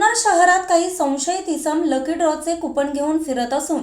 जुन्नर शहरात काही संशयित इसम लकी ड्रॉचे कुपन घेऊन फिरत असून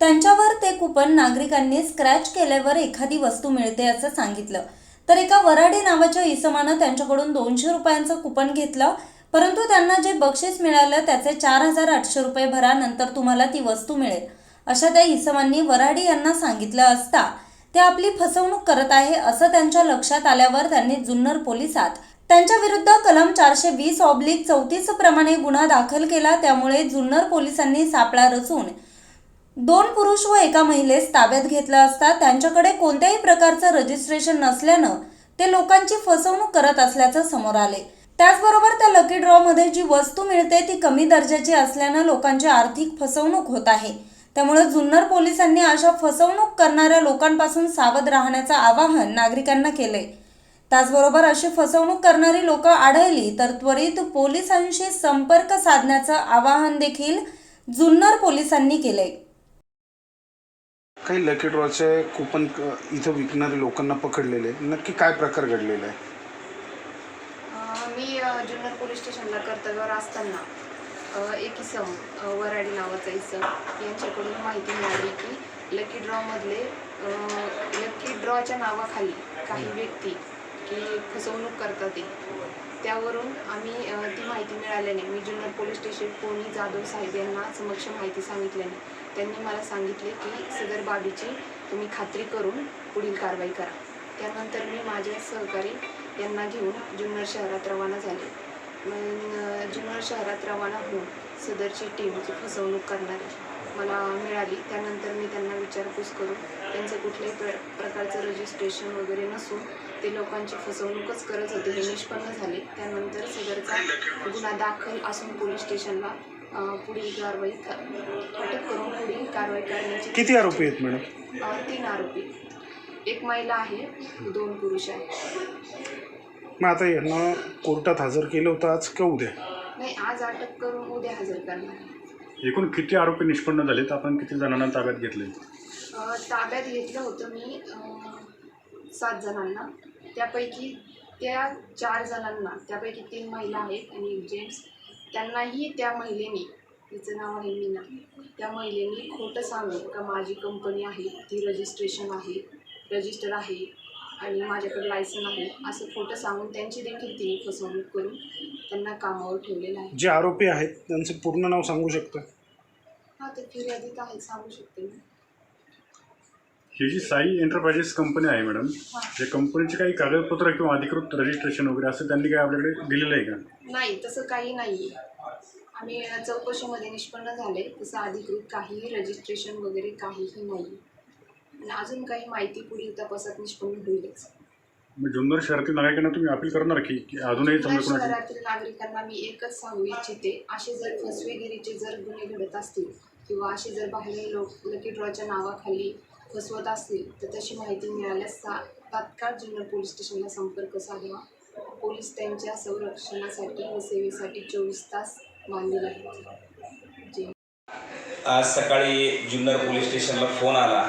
त्यांच्यावर ते कुपन नागरिकांनी स्क्रॅच केल्यावर एखादी वस्तू मिळते असं सांगितलं. तर एका वराडे नावाच्या इसमानं त्यांच्याकडून दोनशे रुपयांचं कुपन घेतलं. परंतु त्यांना जे बक्षीस मिळालं त्याचे चार हजार आठशे रुपये भरा नंतर तुम्हाला ती वस्तू मिळेल. अशा त्या इसमांनी वराडी यांना सांगितलं असता ते आपली फसवणूक करत आहे असं त्यांच्या लक्षात आल्यावर त्यांनी जुन्नर पोलिसात त्यांच्या विरुद्ध कलम चारशे वीस ऑब्लिक चौतीस प्रमाणे गुन्हा दाखल केला त्यामुळे जुन्नर पोलिसांनी सापळा रचून दोन पुरुष व एका महिलेस ताब्यात घेतलं असता त्यांच्याकडे कोणत्याही प्रकारचं रजिस्ट्रेशन नसल्यानं ते लोकांची फसवणूक करत असल्याचं समोर आले. त्याचबरोबर त्या लकी ड्रॉमध्ये जी वस्तू मिळते ती कमी दर्जाची असल्यानं लोकांची आर्थिक फसवणूक होत आहे. त्यामुळे जुन्नर पोलिसांनी अशा फसवणूक करणाऱ्या लोकांपासून सावध राहण्याचं आवाहन नागरिकांना केलंय. त्याचबरोबर अशी फसवणूक करणारी लोक आढळली तर त्वरित पोलिसांशी संपर्क साधण्याचं आवाहन देखील जुन्नर पोलिसांनी केलंय. काही लकी ड्रॉचे कुपन इथं विकणारे लोकांना पकडलेले नक्की काय प्रकार घडलेला आहे? मी जुन्नर पोलीस स्टेशनला कर्तव्यावर असताना एक इसम वराडी नावाचा इसम यांच्याकडून माहिती मिळाली की लकी ड्रॉमधले लकी ड्रॉच्या नावाखाली काही व्यक्ती की फसवणूक करतात ते. त्यावरून आम्ही ती माहिती मिळाल्याने मी जुन्नर पोलीस स्टेशन कोणी जाधव साहेब यांना समक्ष माहिती सांगितल्याने त्यांनी मला सांगितले की सदर बाबीची तुम्ही खात्री करून पुढील कारवाई करा. त्यानंतर मी माझे सहकारी यांना घेऊन जुन्नर शहरात रवाना झाले. मग जुन्नर शहरात रवाना होऊन सदरची टीमची फसवणूक करणारी मला मिळाली. त्यानंतर मी त्यांना विचारपूस करून त्यांचं कुठल्याही प्र प्रकारचं रजिस्ट्रेशन वगैरे नसून ते लोकांची फसवणूकच करत होते हे निष्पन्न झाले. त्यानंतर सदरचा गुन्हा दाखल असून पोलीस स्टेशनला पुढील कारवाई अटक करून पुढील कारवाई करण्याची किती आरोपी आहेत मॅडम? तीन आरोपी. एक महिला आहे दोन पुरुष आहेत. मग आता यांना कोर्टात हजर केलं होतं आज का उद्या? नाही आज अटक करून उद्या हजर करणार आहे. एकूण किती आरोपी निष्पन्न झालेत? आपण किती जणांना ताब्यात घेतले ताब्यात घेतलं होतं मी सात जणांना. त्यापैकी त्या चार जणांना त्यापैकी तीन महिला आहेत आणि एक जेंट्स. त्यांनाही त्या महिलेने तिचं नाव आहे मीना त्या महिलेने खोटं सांगून का माझी कंपनी आहे ती रजिस्ट्रेशन आहे रजिस्टर आहे आणि माझ्याकडे लायसन आहे असं खोटं सांगून त्यांची देखील तिने फसवणूक करून त्यांना कामावर ठेवलेलं आहे. जे आरोपी आहेत त्यांचं पूर्ण नाव सांगू शकता? हां ते फिर्यादीत आहे सांगू शकते मी. ही जी साई एंटरप्राइजेस कंपनी आहे मॅडम या कंपनीचे काही कागदपत्र किंवा अधिकृत रजिस्ट्रेशन वगैरे असं त्यांनी काय आपल्याकडे दिलेलं आहे का? नाही तसं काही नाही आम्ही चौकशीमध्ये निष्पन्न झाले. तसं अधिकृत काहीही रजिस्ट्रेशन वगैरे काहीही नाही आणि अजून काही माहिती पुढील तपासात निष्पन्न होईलच. मग जुन्नर शहरातील नागरिकांना तुम्ही अपील करणार की की अजूनही जुन्नर समजा कोणाची शहरातील नागरिकांना मी एकच सांगू इच्छिते असे जर फसवेगिरीचे जर गुन्हे घडत असतील किंवा असे जर बाहेरील लोक लकी ड्रॉच्या नावाखाली फसवत असतील तर तशी माहिती मिळाल्यास ता तात्काळ जुन्नर पोलीस स्टेशनला संपर्क साधावा पोलीस त्यांच्या संरक्षणासाठी व सेवेसाठी चोवीस तास बांधील आहेत. आज सकाळी जुन्नर पोलीस स्टेशनला फोन आला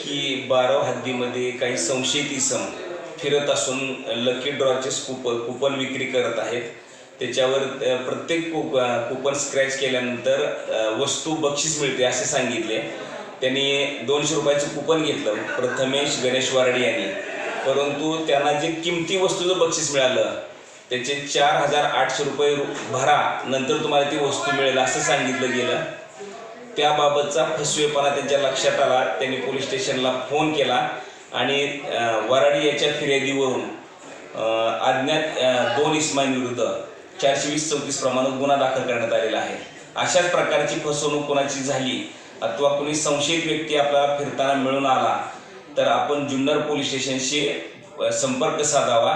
की बारव हद्दीमध्ये काही संशयित इसम फिरत असून लकी ड्रॉचे कूप कुपन विक्री करत आहेत. त्याच्यावर प्रत्येक कुप कुपन स्क्रॅच केल्यानंतर वस्तू बक्षीस मिळते असे सांगितले. त्यांनी दोनशे रुपयाचं कुपन घेतलं प्रथमेश गणेश वारडे यांनी. परंतु त्यांना जे किमती वस्तूचं बक्षीस मिळालं त्याचे चार हजार आठशे रुपये भरा नंतर तुम्हाला ती वस्तू मिळेल असं सांगितलं गेलं. त्याबाबतचा फसवेपणा त्यांच्या लक्षात आला त्यांनी पोलीस स्टेशनला फोन केला आणि वराडी याच्या फिर्यादीवरून अज्ञात दोन इस्माईंविरुद्ध चारशे वीस चौतीस प्रमाणात गुन्हा दाखल करण्यात आलेला आहे. अशाच प्रकारची फसवणूक कोणाची झाली? अथवा कुणी संशयित व्यक्ती आपल्याला फिरताना मिळून आला तर आपण जुन्नर पोलीस स्टेशनशी संपर्क साधावा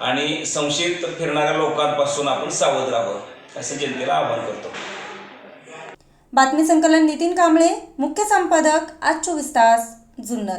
आणि संशयित फिरणाऱ्या लोकांपासून आपण सावध राहावं असं जनतेला आवाहन करतो. बातमी संकलन नितीन कांबळे मुख्य संपादक आज चोवीस तास जुन्नर.